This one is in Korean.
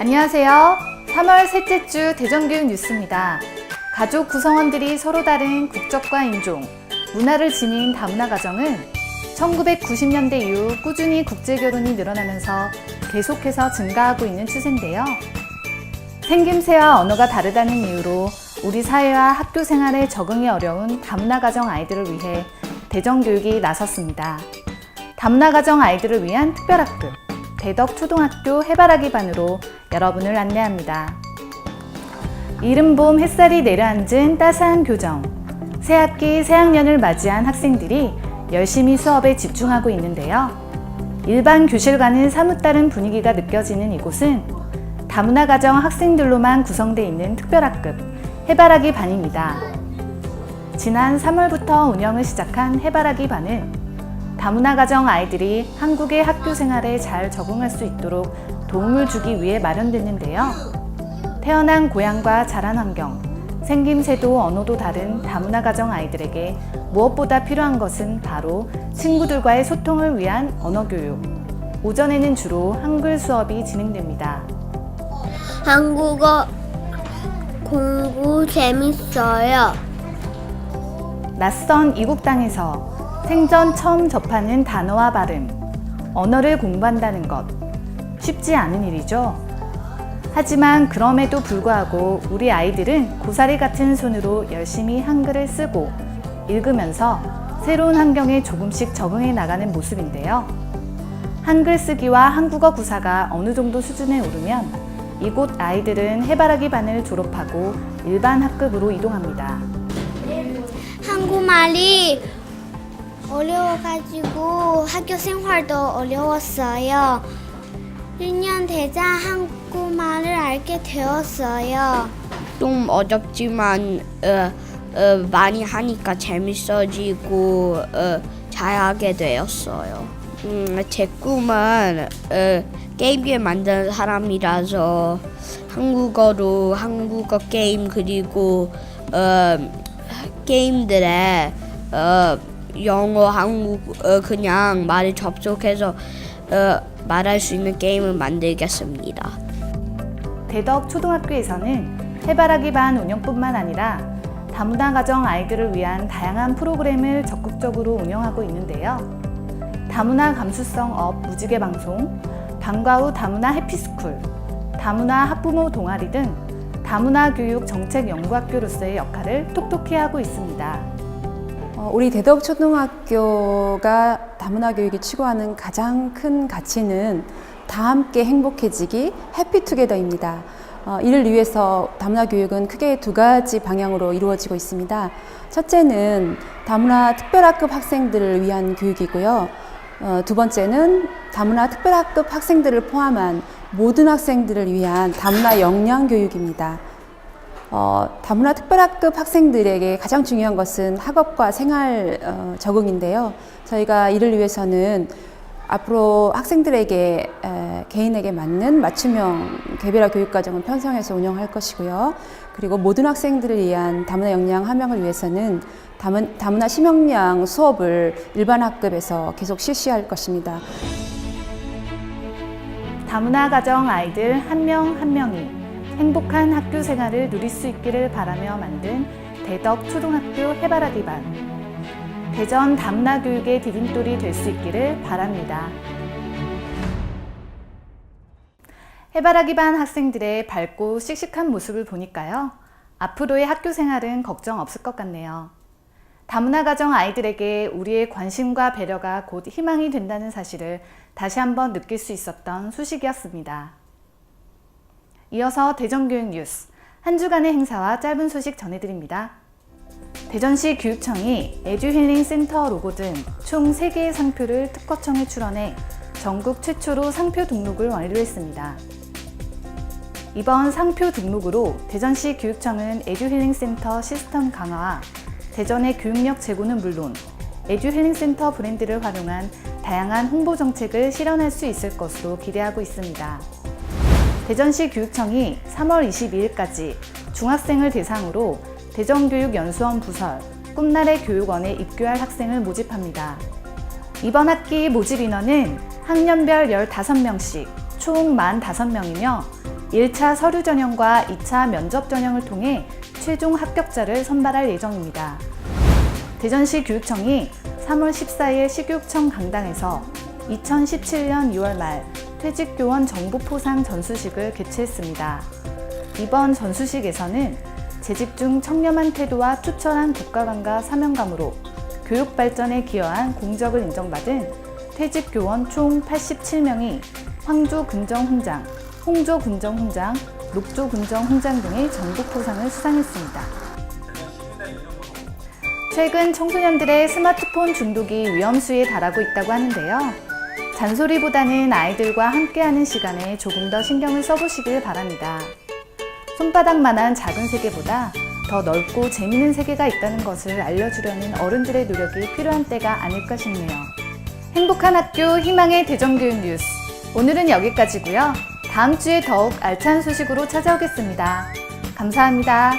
안녕하세요. 3월 셋째 주 대전교육 뉴스입니다. 가족 구성원들이 서로 다른 국적과 인종, 문화를 지닌 다문화 가정은 1990년대 이후 꾸준히 국제 결혼이 늘어나면서 계속해서 증가하고 있는 추세인데요. 생김새와 언어가 다르다는 이유로 우리 사회와 학교 생활에 적응이 어려운 다문화 가정 아이들을 위해 대전교육이 나섰습니다. 다문화 가정 아이들을 위한 특별학급 대덕 초등학교 해바라기 반으로 여러분을 안내합니다. 이른 봄 햇살이 내려앉은 따스한 교정. 새학기 새학년을 맞이한 학생들이 열심히 수업에 집중하고 있는데요. 일반 교실과는 사뭇 다른 분위기가 느껴지는 이곳은 다문화 가정 학생들로만 구성되어 있는 특별학급 해바라기 반입니다. 지난 3월부터 운영을 시작한 해바라기 반은 다문화 가정 아이들이 한국의 학교 생활에 잘 적응할 수 있도록 도움을 주기 위해 마련됐는데요. 태어난 고향과 자란 환경, 생김새도 언어도 다른 다문화 가정 아이들에게 무엇보다 필요한 것은 바로 친구들과의 소통을 위한 언어 교육. 오전에는 주로 한글 수업이 진행됩니다. 한국어 공부 재밌어요. 낯선 이국 땅에서 생전 처음 접하는 단어와 발음, 언어를 공부한다는 것 쉽지 않은 일이죠. 하지만 그럼에도 불구하고 우리 아이들은 고사리 같은 손으로 열심히 한글을 쓰고 읽으면서 새로운 환경에 조금씩 적응해 나가는 모습인데요. 한글 쓰기와 한국어 구사가 어느 정도 수준에 오르면 이곳 아이들은 해바라기 반을 졸업하고 일반 학급으로 이동합니다. 한국말이 어려워가지고 학교 생활도 어려웠어요. 1년 되자 한국말을 알게 되었어요. 좀 어렵지만 어, 어, 많이 하니까 재밌어지고 어, 잘하게 되었어요. 음, 제 꿈은 어, 게임기를 만드는 사람이라서 한국어로 한국어 게임 그리고 어, 게임들에 어, 영어, 한국 어, 그냥 말을 접속해서 어, 말할 수 있는 게임을 만들겠습니다. 대덕 초등학교에서는 해바라기 반 운영뿐만 아니라 다문화 가정 아이들을 위한 다양한 프로그램을 적극적으로 운영하고 있는데요. 다문화 감수성 업 무지개 방송, 방과 후 다문화 해피스쿨, 다문화 학부모 동아리 등 다문화 교육 정책 연구학교로서의 역할을 톡톡히 하고 있습니다. 어, 우리 대덕초등학교가 다문화 교육이 추구하는 가장 큰 가치는 다 함께 행복해지기 해피투게더입니다. 어, 이를 위해서 다문화 교육은 크게 두 가지 방향으로 이루어지고 있습니다. 첫째는 다문화 특별학급 학생들을 위한 교육이고요. 어, 두 번째는 다문화 특별학급 학생들을 포함한 모든 학생들을 위한 다문화 역량 교육입니다. 어, 다문화 특별학급 학생들에게 가장 중요한 것은 학업과 생활 어, 적응인데요. 저희가 이를 위해서는 앞으로 학생들에게 에, 개인에게 맞는 맞춤형 개별화 교육과정을 편성해서 운영할 것이고요. 그리고 모든 학생들을 위한 다문화 역량 함양을 위해서는 다문, 다문화 심역량 수업을 일반 학급에서 계속 실시할 것입니다. 다문화 가정 아이들 한 명 한 명이 행복한 학교 생활을 누릴 수 있기를 바라며 만든 대덕 초등학교 해바라기 반. 대전 다문화 교육의 디딤돌이 될 수 있기를 바랍니다. 해바라기 반 학생들의 밝고 씩씩한 모습을 보니까요. 앞으로의 학교 생활은 걱정 없을 것 같네요. 다문화 가정 아이들에게 우리의 관심과 배려가 곧 희망이 된다는 사실을 다시 한번 느낄 수 있었던 소식이었습니다. 이어서 대전교육 뉴스 한 주간의 행사와 짧은 소식 전해드립니다. 대전시 교육청이 에듀힐링 센터 로고 등 총 3개의 상표를 특허청에 출원해 전국 최초로 상표 등록을 완료했습니다. 이번 상표 등록으로 대전시 교육청은 에듀힐링 센터 시스템 강화와 대전의 교육력 제고는 물론 에듀힐링 센터 브랜드를 활용한 다양한 홍보 정책을 실현할 수 있을 것으로 기대하고 있습니다. 대전시 교육청이 3월 22일까지 중학생을 대상으로 대전교육연수원 부설 꿈나래 교육원에 입교할 학생을 모집합니다. 이번 학기 모집 인원은 학년별 15명씩 총 45명이며 1차 서류 전형과 2차 면접 전형을 통해 최종 합격자를 선발할 예정입니다. 대전시 교육청이 3월 14일 시교육청 강당에서 2017년 6월 말 퇴직교원 정보 포상 전수식을 개최했습니다. 이번 전수식에서는 재직 중 청렴한 태도와 투철한 국가관과 사명감으로 교육 발전에 기여한 공적을 인정받은 퇴직교원 총 87명이 황조 근정훈장, 홍조 근정훈장, 녹조 근정훈장 등의 정보포상을 수상했습니다. 최근 청소년들의 스마트폰 중독이 위험수에 달하고 있다고 하는데요. 잔소리보다는 아이들과 함께하는 시간에 조금 더 신경을 써보시길 바랍니다. 손바닥만한 작은 세계보다 더 넓고 재미있는 세계가 있다는 것을 알려주려는 어른들의 노력이 필요한 때가 아닐까 싶네요. 행복한 학교 희망의 대전교육 뉴스. 오늘은 여기까지고요. 다음 주에 더욱 알찬 소식으로 찾아오겠습니다. 감사합니다.